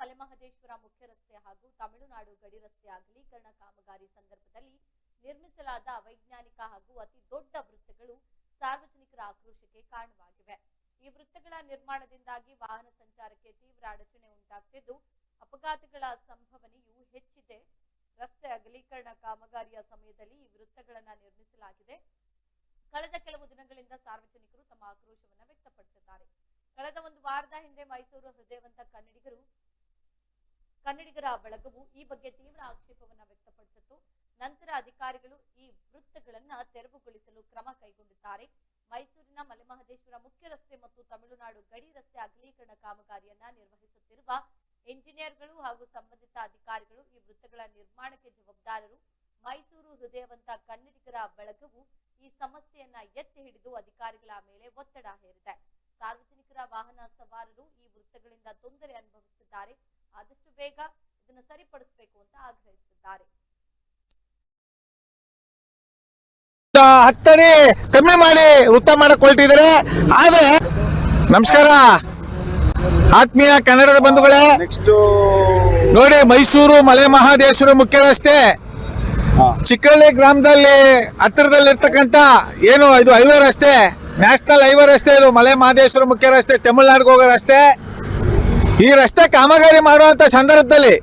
ಮಲೆಮಹದೇಶ್ವರ ಮುಖ್ಯ ರಸ್ತೆ ಹಾಗೂ ತಮಿಳುನಾಡು ಗಡಿ ರಸ್ತೆ ಅಗಲೀಕರಣ ಕಾಮಗಾರಿ ಸಂದರ್ಭದಲ್ಲಿ ನಿರ್ಮಿಸಲಾದ ವೈಜ್ಞಾನಿಕ ಹಾಗೂ ಅತಿ ದೊಡ್ಡ ವೃತ್ತಗಳು ಸಾರ್ವಜನಿಕರ ಆಕ್ರೋಶಕ್ಕೆ ಕಾರಣವಾಗಿವೆ. ಈ ವೃತ್ತಗಳ ನಿರ್ಮಾಣದಿಂದಾಗಿ ವಾಹನ ಸಂಚಾರಕ್ಕೆ ತೀವ್ರ ಅಡಚಣೆ ಉಂಟಾಗುತ್ತಿದ್ದು ಅಪಘಾತಗಳ ಸಂಭವನೆಯೂ ಹೆಚ್ಚಿದೆ. ರಸ್ತೆ ಅಗಲೀಕರಣ ಕಾಮಗಾರಿಯ ಸಮಯದಲ್ಲಿ ಈ ವೃತ್ತಗಳನ್ನು ನಿರ್ಮಿಸಲಾಗಿದೆ. ಕಳೆದ ಕೆಲವು ದಿನಗಳಿಂದ ಸಾರ್ವಜನಿಕರು ತಮ್ಮ ಆಕ್ರೋಶವನ್ನು ವ್ಯಕ್ತಪಡಿಸಿದ್ದಾರೆ. ಕಳೆದ ಒಂದು ವಾರದ ಹಿಂದೆ ಮೈಸೂರು ಹೃದಯವಂತ ಕನ್ನಡಿಗರು ಕನ್ನಡಿಗರ ಬಳಗವು ಈ ಬಗ್ಗೆ ತೀವ್ರ ಆಕ್ಷೇಪವನ್ನು ವ್ಯಕ್ತಪಡಿಸಿತು ನಂತರ ಅಧಿಕಾರಿಗಳು ಈ ವೃತ್ತಗಳನ್ನ ತೆರವುಗೊಳಿಸಲು ಕ್ರಮ ಕೈಗೊಂಡಿದ್ದಾರೆ. ಮೈಸೂರಿನ ಮಲೆಮಹದೇಶ್ವರ ಮುಖ್ಯ ರಸ್ತೆ ಮತ್ತು ತಮಿಳುನಾಡು ಗಡಿ ರಸ್ತೆ ಅಗಲೀಕರಣ ಕಾಮಗಾರಿಯನ್ನ ನಿರ್ವಹಿಸುತ್ತಿರುವ ಎಂಜಿನಿಯರ್ಗಳು ಹಾಗೂ ಸಂಬಂಧಿತ ಅಧಿಕಾರಿಗಳು ಈ ವೃತ್ತಗಳ ನಿರ್ಮಾಣಕ್ಕೆ ಜವಾಬ್ದಾರರು. ಮೈಸೂರು ಹೃದಯವಂತ ಕನ್ನಡಿಗರ ಬಳಗವು ಈ ಸಮಸ್ಯೆಯನ್ನ ಎತ್ತಿ ಹಿಡಿದು ಅಧಿಕಾರಿಗಳ ಮೇಲೆ ಒತ್ತಡ ಹೇರಿದೆ. ಸಾರ್ವಜನಿಕರ ವಾಹನ ಸವಾರರು ಈ ವೃತ್ತಗಳಿಂದ ತೊಂದರೆ ಅನುಭವಿಸುತ್ತಿದ್ದಾರೆ ಆದಷ್ಟು ಬೇಗ ಇದನ್ನು ಸರಿಪಡಿಸಬೇಕು ಅಂತ ಆಗ್ರಹಿಸಿದ್ದಾರೆ. ಹತ್ತಡಿ ಕಮ್ಮಿ ಮಾಡಿ ವೃತ್ತ ಮಾಡಕ್ ಹೊರಟಿದ್ದಾರೆ ಆದ್ರೆ ನಮಸ್ಕಾರ. ಆತ್ಮೀಯ ಕನ್ನಡದ ಬಂಧುಗಳೇ ನೆಕ್ಸ್ಟ್ ನೋಡಿ ಮೈಸೂರು ಮಲೆ ಮಹಾದೇಶ್ವರ ಮುಖ್ಯ ರಸ್ತೆ ಚಿಕ್ಕಳ್ಳಿ ಗ್ರಾಮದಲ್ಲಿ ಹತ್ತಿರದಲ್ಲಿರ್ತಕ್ಕಂಥ ಏನು ಇದು ಹೈವೇ ರಸ್ತೆ ನ್ಯಾಷನಲ್ ಹೈವೇ ರಸ್ತೆ ಇದು ಮಲೆ ಮಹಾದೇಶ್ವರ ಮುಖ್ಯ ರಸ್ತೆ ತಮಿಳುನಾಡಿಗೆ ಹೋಗೋ ರಸ್ತೆ. ಈ ರಸ್ತೆ ಕಾಮಗಾರಿ ಮಾಡುವಂತ ಸಂದರ್ಭದಲ್ಲಿ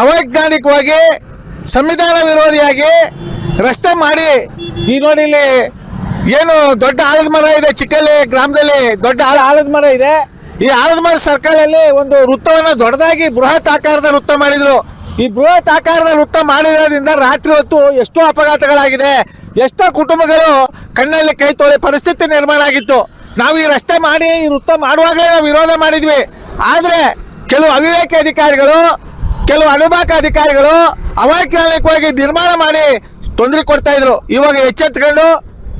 ಅವೈಜ್ಞಾನಿಕವಾಗಿ ಸಂವಿಧಾನ ವಿರೋಧಿಯಾಗಿ ರಸ್ತೆ ಮಾಡಿ ಈ ನೋಡಿ ಇಲ್ಲಿ ಏನು ದೊಡ್ಡ ಆಲದ ಮರ ಇದೆ ಚಿಕ್ಕಲ್ಲಿ ಗ್ರಾಮದಲ್ಲಿ ದೊಡ್ಡ ಆಲದ ಮರ ಇದೆ. ಈ ಆಲದ ಮರ ಸರ್ಕಲಲ್ಲಿ ಒಂದು ವೃತ್ತವನ್ನು ದೊಡ್ಡದಾಗಿ ಬೃಹತ್ ಆಕಾರದ ವೃತ್ತ ಮಾಡಿದ್ರು. ಈ ಬೃಹತ್ ಆಕಾರದ ವೃತ್ತ ಮಾಡಿರೋದ್ರಿಂದ ರಾತ್ರಿ ಹೊತ್ತು ಎಷ್ಟೋ ಅಪಘಾತಗಳಾಗಿದೆ. ಎಷ್ಟೋ ಕುಟುಂಬಗಳು ಕಣ್ಣಲ್ಲಿ ಕೈ ತೊಳೆ ಪರಿಸ್ಥಿತಿ ನಿರ್ಮಾಣ ಆಗಿತ್ತು. ನಾವು ಈ ರಸ್ತೆ ಮಾಡಿ ಈ ವೃತ್ತ ಮಾಡುವಾಗಲೇ ನಾವು ವಿರೋಧ ಮಾಡಿದ್ವಿ. ಆದ್ರೆ ಕೆಲವು ಅವಿವೇಕ ಅಧಿಕಾರಿಗಳು, ಕೆಲವು ಅನುಭಾಕ ಅಧಿಕಾರಿಗಳು ಅವೈಜ್ಞಾನಿಕವಾಗಿ ನಿರ್ಮಾಣ ಮಾಡಿ ತೊಂದರೆ ಕೊಡ್ತಾ ಇದ್ರು. ಇವಾಗ ಎಚ್ಚೆತ್ಕೊಂಡು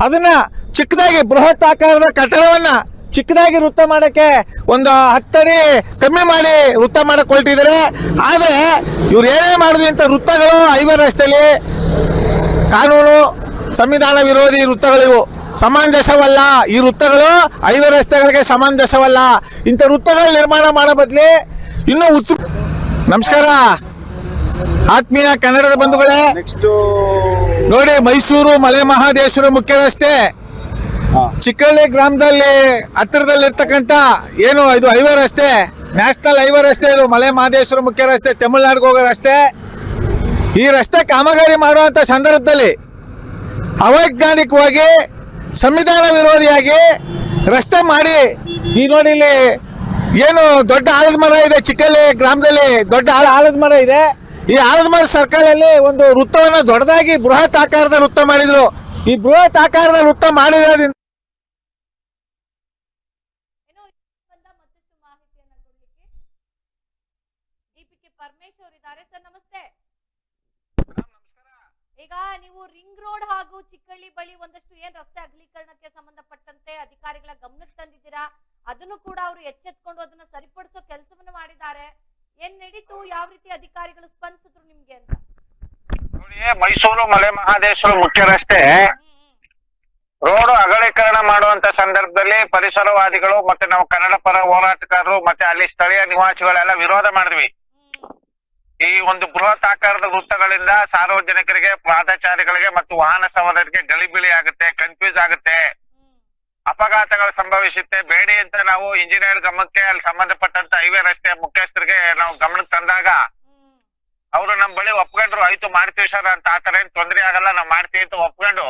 ಅದನ್ನ ಚಿಕ್ಕದಾಗಿ ಬೃಹತ್ ಆಕಾರದ ಕಟ್ಟಡವನ್ನ ಚಿಕ್ಕದಾಗಿ ವೃತ್ತ ಮಾಡಕ್ಕೆ ಒಂದು ಹತ್ತಡಿ ಕಮ್ಮಿ ಮಾಡಿ ವೃತ್ತ ಮಾಡಕ್ಕೆ ಹೊರಟಿದ್ದಾರೆ. ಆದರೆ ಇವ್ರು ಏನೇ ಮಾಡಿದ್ವಿ ಅಂತ ವೃತ್ತಗಳು, ಐವರ್ ರಸ್ತೆಯಲ್ಲಿ ಕಾನೂನು, ಸಂವಿಧಾನ ವಿರೋಧಿ ವೃತ್ತಗಳಿವು. ಸಮಂಜಸವಲ್ಲ. ಈ ವೃತ್ತಗಳು ಐದು ರಸ್ತೆಗಳಿಗೆ ಸಮಂಜಸವಲ್ಲ. ಇಂಥ ವೃತ್ತಗಳ ನಿರ್ಮಾಣ ಮಾಡೋ ಬದಲಿ ಇನ್ನೂ ಉತ್ಸು ನಮಸ್ಕಾರ. ಆತ್ಮೀಯ ಕನ್ನಡದ ಬಂಧುಗಳೇ ನೋಡಿ ಮೈಸೂರು ಮಲೆ ಮಹಾದೇಶ್ವರ ಮುಖ್ಯ ರಸ್ತೆ. ಚಿಕ್ಕಳ್ಳಿ ಗ್ರಾಮದಲ್ಲಿ ಹತ್ತಿರದಲ್ಲಿರ್ತಕ್ಕಂಥ ಏನು ಇದು ಹೈವೇ ರಸ್ತೆ? ನ್ಯಾಷನಲ್ ಹೈವೇ ರಸ್ತೆ ಇದು ಮಲೆ ಮಹಾದೇಶ್ವರ ಮುಖ್ಯ ರಸ್ತೆ ತಮಿಳುನಾಡಿಗೆ ಹೋಗೋ ರಸ್ತೆ. ಈ ರಸ್ತೆ ಕಾಮಗಾರಿ ಮಾಡುವಂತ ಸಂದರ್ಭದಲ್ಲಿ ಅವೈಜ್ಞಾನಿಕವಾಗಿ ಸಂವಿಧಾನ ವಿರೋಧಿಯಾಗಿ ರಸ್ತೆ ಮಾಡಿ ಈ ನೋಡಿ ಏನು ದೊಡ್ಡ ಆಲದ ಮರ ಇದೆ, ಚಿಕ್ಕಲ್ಲಿ ಗ್ರಾಮದಲ್ಲಿ ದೊಡ್ಡ ಆಲ ಆಲದ ಮರ ಇದೆ. ಈ ಆಲದ ಮರ ಸರ್ಕಲಲ್ಲಿ ಒಂದು ವೃತ್ತವನ್ನು ದೊಡ್ಡದಾಗಿ ಬೃಹತ್ ಆಕಾರದ ವೃತ್ತ ಮಾಡಿದ್ರು. ಈ ಬೃಹತ್ ಆಕಾರದ ವೃತ್ತ ಮಾಡಿರೋದ್ರಿಂದ ಇನ್ನು ಈ ಸಂಬಂಧ ಮತ್ತಷ್ಟು ಮಾಹಿತಿಯನ್ನ ಕೊಡ್ಲಿಕ್ಕೆ ಡಿಪಿಕೆ ಪರಮೇಶ್ವರ್ ಇದ್ದಾರೆ ಸರ್ ನಮಸ್ತೆ ಈಗ ನೀವು ರಿಂಗ್ ರೋಡ್ ಹಾಗೂ ಚಿಕ್ಕಳ್ಳಿ ಬಳಿ ಒಂದಷ್ಟು ಏನ್ ರಸ್ತೆ ಅಗಲೀಕರಣಕ್ಕೆ ಸಂಬಂಧಪಟ್ಟಂತೆ ಅಧಿಕಾರಿಗಳ ಗಮನಕ್ಕೆ ತಂದಿದ್ದೀರಾ? ಅದನ್ನು ಕೂಡ ಅವರು ಎಚ್ಚೆತ್ಕೊಂಡು ಅದನ್ನ ಸರಿಪಡಿಸೋ ಕೆಲಸವನ್ನು ಮಾಡಿದ್ದಾರೆ. ಏನ್ ನಡೀತು? ಯಾವ ರೀತಿ ಅಧಿಕಾರಿಗಳು ಸ್ಪಂದಿಸಿದ್ರು ನಿಮ್ಗೆ ಅಂತ? ನೋಡಿ ಮೈಸೂರು ಮಲೆ ಮಹಾದೇಶ್ವರ ಮುಖ್ಯ ರಸ್ತೆ. ರೋಡ್ ಅಗಲೀಕರಣ ಮಾಡುವಂತ ಸಂದರ್ಭದಲ್ಲಿ ಪರಿಸರವಾದಿಗಳು ಮತ್ತೆ ನಾವು ಕನ್ನಡ ಪರ ಹೋರಾಟಗಾರರು ಮತ್ತೆ ಅಲ್ಲಿ ಸ್ಥಳೀಯ ನಿವಾಸಿಗಳೆಲ್ಲ ವಿರೋಧ ಮಾಡಿದ್ವಿ. ಈ ಒಂದು ಬೃಹತ್ ಆಕಾರದ ವೃತ್ತಗಳಿಂದ ಸಾರ್ವಜನಿಕರಿಗೆ, ಪಾದಚಾರಿಗಳಿಗೆ ಮತ್ತು ವಾಹನ ಸವಾರರಿಗೆ ಗಲಿಬಿಲಿ ಆಗುತ್ತೆ ಕನ್ಫ್ಯೂಸ್ ಆಗುತ್ತೆ. ಅಪಘಾತಗಳು ಸಂಭವಿಸುತ್ತೆ. ಬೇಡಿ ಅಂತ ನಾವು ಇಂಜಿನಿಯರ್ ಗಮನಕ್ಕೆ ಅಲ್ಲಿ ಸಂಬಂಧಪಟ್ಟಂತ ಹೈವೇ ರಸ್ತೆ ಮುಖ್ಯಸ್ಥರಿಗೆ ನಾವು ಗಮನಕ್ಕೆ ತಂದಾಗ, ಅವರು ನಮ್ ಬಳಿ ಒಪ್ಕೊಂಡ್ರು, ಆಯ್ತು ಮಾಡ್ತೀವಿ ಸರ್ ಅಂತ ಆತರ ಏನ್ ತೊಂದ್ರೆ ಆಗಲ್ಲ, ನಾವು ಮಾಡ್ತೀವಿ ಅಂತ ಒಪ್ಕೊಂಡು,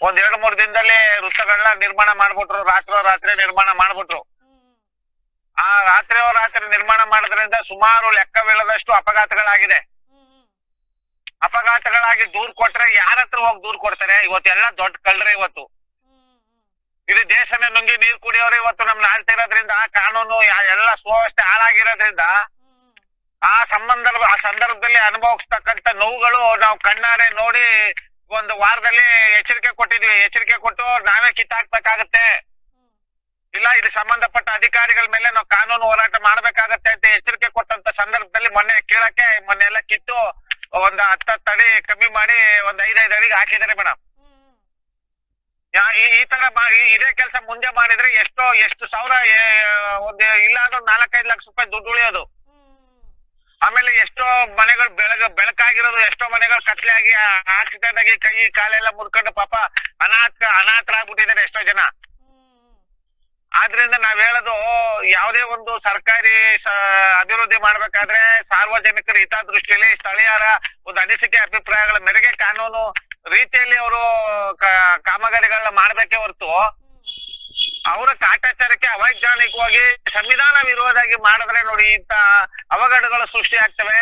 ಒಂದ್ ಎರಡ್ ಮೂರ್ ದಿನದಲ್ಲಿ ವೃತ್ತಗಳನ್ನ ನಿರ್ಮಾಣ ಮಾಡ್ಬಿಟ್ರು. ರಾತ್ರಿ ರಾತ್ರಿ ನಿರ್ಮಾಣ ಮಾಡ್ಬಿಟ್ರು. ಆ ರಾತ್ರಿ ರಾತ್ರಿ ನಿರ್ಮಾಣ ಮಾಡೋದ್ರಿಂದ ಸುಮಾರು ಲೆಕ್ಕವಿಲ್ಲದಷ್ಟು ಅಪಘಾತಗಳಾಗಿದೆ. ಅಪಘಾತಗಳಾಗಿ ದೂರ್ ಕೊಟ್ರೆ ಯಾರ ಹತ್ರ ಹೋಗಿ ದೂರ್ ಕೊಡ್ತಾರೆ? ಇವತ್ತೆಲ್ಲ ದೊಡ್ಡ ಕಳ್ರೆ ಇವತ್ತು. ಇದು ದೇಶನೇ ನುಂಗಿ ನೀರ್ ಕುಡಿಯೋರು ಇವತ್ತು ನಮ್ನ ಆಳ್ತಿರೋದ್ರಿಂದ ಕಾನೂನು ಎಲ್ಲ ಸುವ್ಯವಸ್ಥೆ ಹಾಳಾಗಿರೋದ್ರಿಂದ ಆ ಸಂಬಂಧ, ಆ ಸಂದರ್ಭದಲ್ಲಿ ಅನುಭವಿಸ್ತಕ್ಕಂತ ನೋವುಗಳು ನಾವು ಕಣ್ಣಾರೆ ನೋಡಿ ಒಂದು ವಾರದಲ್ಲಿ ಎಚ್ಚರಿಕೆ ಕೊಟ್ಟಿದ್ವಿ. ಎಚ್ಚರಿಕೆ ಕೊಟ್ಟು ನಾವೇ ಕಿತ್ತಾಕ್ಬೇಕಾಗತ್ತೆ. ಇದು ಸಂಬಂಧಪಟ್ಟ ಅಧಿಕಾರಿಗಳ ಮೇಲೆ ನಾವು ಕಾನೂನು ಹೋರಾಟ ಮಾಡ್ಬೇಕಾಗತ್ತೆ ಅಂತ ಎಚ್ಚರಿಕೆ ಕೊಟ್ಟಂತ ಸಂದರ್ಭದಲ್ಲಿ ಮೊನ್ನೆ ಕೇಳಕ್ಕೆ ಮೊನ್ನೆ ಎಲ್ಲ ಕಿತ್ತು ಒಂದ್ ಹತ್ತತ್ತು ಅಡಿ ಕಮ್ಮಿ ಮಾಡಿ ಒಂದ್ ಐದೈದು ಅಡಿಗೆ ಹಾಕಿದ್ದಾರೆ ಮೇಡಮ್ ಈ ತರ ಇದೇ ಕೆಲಸ ಮುಂದೆ ಮಾಡಿದ್ರೆ ಎಷ್ಟೋ, ಎಷ್ಟು ಸಾವಿರ ಒಂದು ಇಲ್ಲ ಅಂದ್ರೆ ನಾಲ್ಕೈದು ಲಕ್ಷ ರೂಪಾಯಿ ದುಡ್ಡು ಉಳಿಯೋದು. ಆಮೇಲೆ ಎಷ್ಟೋ ಮನೆಗಳು ಬೆಳಗ, ಬೆಳಕಾಗಿರೋದು, ಎಷ್ಟೋ ಮನೆಗಳು ಕತ್ಲೆ ಆಗಿ ಆಕ್ಸಿಡೆಂಟ್ ಆಗಿ ಕೈ, ಕಾಲೆಲ್ಲ ಮುರ್ಕೊಂಡು ಪಾಪ ಯಾವುದೇ ಒಂದು ಸರ್ಕಾರಿ ಅಭಿವೃದ್ಧಿ ಮಾಡ್ಬೇಕಾದ್ರೆ ಸಾರ್ವಜನಿಕರ ಹಿತದೃಷ್ಟಿಯಲ್ಲಿ ಸ್ಥಳೀಯರ ಒಂದು ಅನಿಸಿಕೆ, ಅಭಿಪ್ರಾಯಗಳ ಮೇರೆಗೆ ಕಾನೂನು ರೀತಿಯಲ್ಲಿ ಅವರು ಕಾಮಗಾರಿಗಳನ್ನ ಮಾಡ್ಬೇಕೇ ಹೊರತು ಅವರ ಕಾಟಾಚಾರಕ್ಕೆ ಅವೈಜ್ಞಾನಿಕವಾಗಿ ಸಂವಿಧಾನ ವಿರೋಧಾಗಿ ಮಾಡಿದ್ರೆ ನೋಡಿ ಇಂತ ಅವಘಡಗಳು ಸೃಷ್ಟಿ ಆಗ್ತವೆ.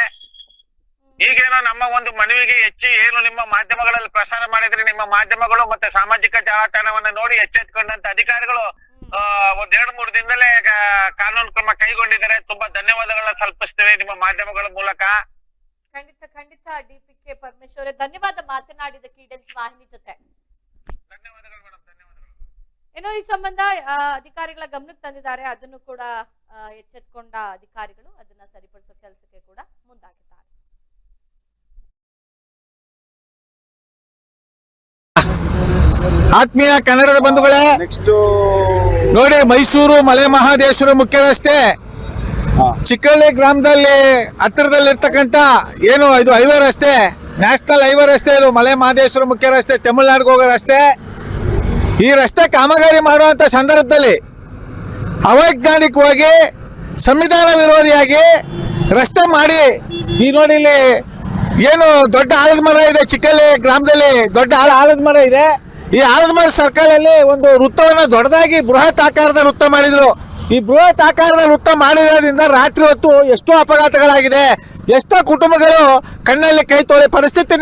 ಈಗೇನೋ ನಮ್ಮ ಒಂದು ಮನವಿಗೆ ಹೆಚ್ಚು ಏನು ನಿಮ್ಮ ಮಾಧ್ಯಮಗಳಲ್ಲಿ ಪ್ರಸಾರ ಮಾಡಿದ್ರೆ ನಿಮ್ಮ ಮಾಧ್ಯಮಗಳು ಮತ್ತೆ ಸಾಮಾಜಿಕ ಜಾಲತಾಣವನ್ನ ನೋಡಿ ಎಚ್ಚೆತ್ಕೊಂಡಂತ ಅಧಿಕಾರಿಗಳು ಒಂದ್ ಎರಡ್ ಮೂರ್ ದಿನದಲ್ಲೇ ಈಗ ಕಾನೂನು ಕ್ರಮ ಕೈಗೊಂಡಿದ್ದಾರೆ. ತುಂಬಾ ಧನ್ಯವಾದಗಳನ್ನ ಸಲ್ಪಿಸ್ತೇವೆ ನಿಮ್ಮ ಮಾಧ್ಯಮಗಳ ಮೂಲಕ. ಖಂಡಿತ ಖಂಡಿತ ಡಿಪಿಕೆ ಪಿ ಕೆ ಪರಮೇಶ್ವರ ಧನ್ಯವಾದ ಮಾತನಾಡಿದ ಈಡೆನ್ಸ್ ವಾಹಿನಿ ಜೊತೆ. ಧನ್ಯವಾದಗಳು ಮೇಡಮ್ ಧನ್ಯವಾದಗಳು. ಏನೋ ಈ ಸಂಬಂಧ ಅಧಿಕಾರಿಗಳ ಗಮನಕ್ಕೆ ತಂದಿದ್ದಾರೆ. ಅದನ್ನು ಕೂಡ ಎಚ್ಚೆತ್ಕೊಂಡ ಅಧಿಕಾರಿಗಳು ಅದನ್ನ ಸರಿಪಡಿಸೋ ಕೆಲಸಕ್ಕೆ ಕೂಡ ಮುಂದಾಗಿದ್ದಾರೆ. ಆತ್ಮೀಯ ಕನ್ನಡದ ಬಂಧುಗಳೇ ನೋಡಿ ಮೈಸೂರು ಮಲೆ ಮಹಾದೇಶ್ವರ ಮುಖ್ಯ ರಸ್ತೆ ಚಿಕ್ಕಳ್ಳಿ ಗ್ರಾಮದಲ್ಲಿ ಹತ್ತಿರದಲ್ಲಿರ್ತಕ್ಕಂಥ ಏನು ಇದು ಹೈವೇ ರಸ್ತೆ ನ್ಯಾಷನಲ್ ಹೈವೇ ರಸ್ತೆ ಇದು ಮಲೆ ಮಹಾದೇಶ್ವರ ಮುಖ್ಯ ರಸ್ತೆ ತಮಿಳ್ನಾಡಿಗೆ ಹೋಗೋ ರಸ್ತೆ. ಈ ರಸ್ತೆ ಕಾಮಗಾರಿ ಮಾಡುವಂಥ ಸಂದರ್ಭದಲ್ಲಿ ಅವೈಜ್ಞಾನಿಕವಾಗಿ ಸಂವಿಧಾನ ವಿರೋಧಿಯಾಗಿ ರಸ್ತೆ ಮಾಡಿ ಈ ನೋಡಿ ಇಲ್ಲಿ ಏನು ದೊಡ್ಡ ಆಲದ ಮರ ಇದೆ ಚಿಕ್ಕಳ್ಳಿ ಗ್ರಾಮದಲ್ಲಿ ದೊಡ್ಡ ಆಲ ಆಲದ ಮರ ಇದೆ. ಈ ಆಲದಮಾರ್ ಸರ್ಕಲ್ ಸರ್ಕಲಲ್ಲಿ ಒಂದು ವೃತ್ತವನ್ನ ದೊಡ್ಡದಾಗಿ ಬೃಹತ್ ಆಕಾರದ ವೃತ್ತ ಮಾಡಿದ್ರು. ಈ ಬೃಹತ್ ಆಕಾರದ ವೃತ್ತ ಮಾಡಿರೋದ್ರಿಂದ ರಾತ್ರಿ ಹೊತ್ತು ಎಷ್ಟೋ ಅಪಘಾತಗಳಾಗಿದೆ. ಎಷ್ಟೋ ಕುಟುಂಬಗಳು ಕಣ್ಣಲ್ಲಿ ಕೈ ತೋಳಿ ಪರಿಸ್ಥಿತಿ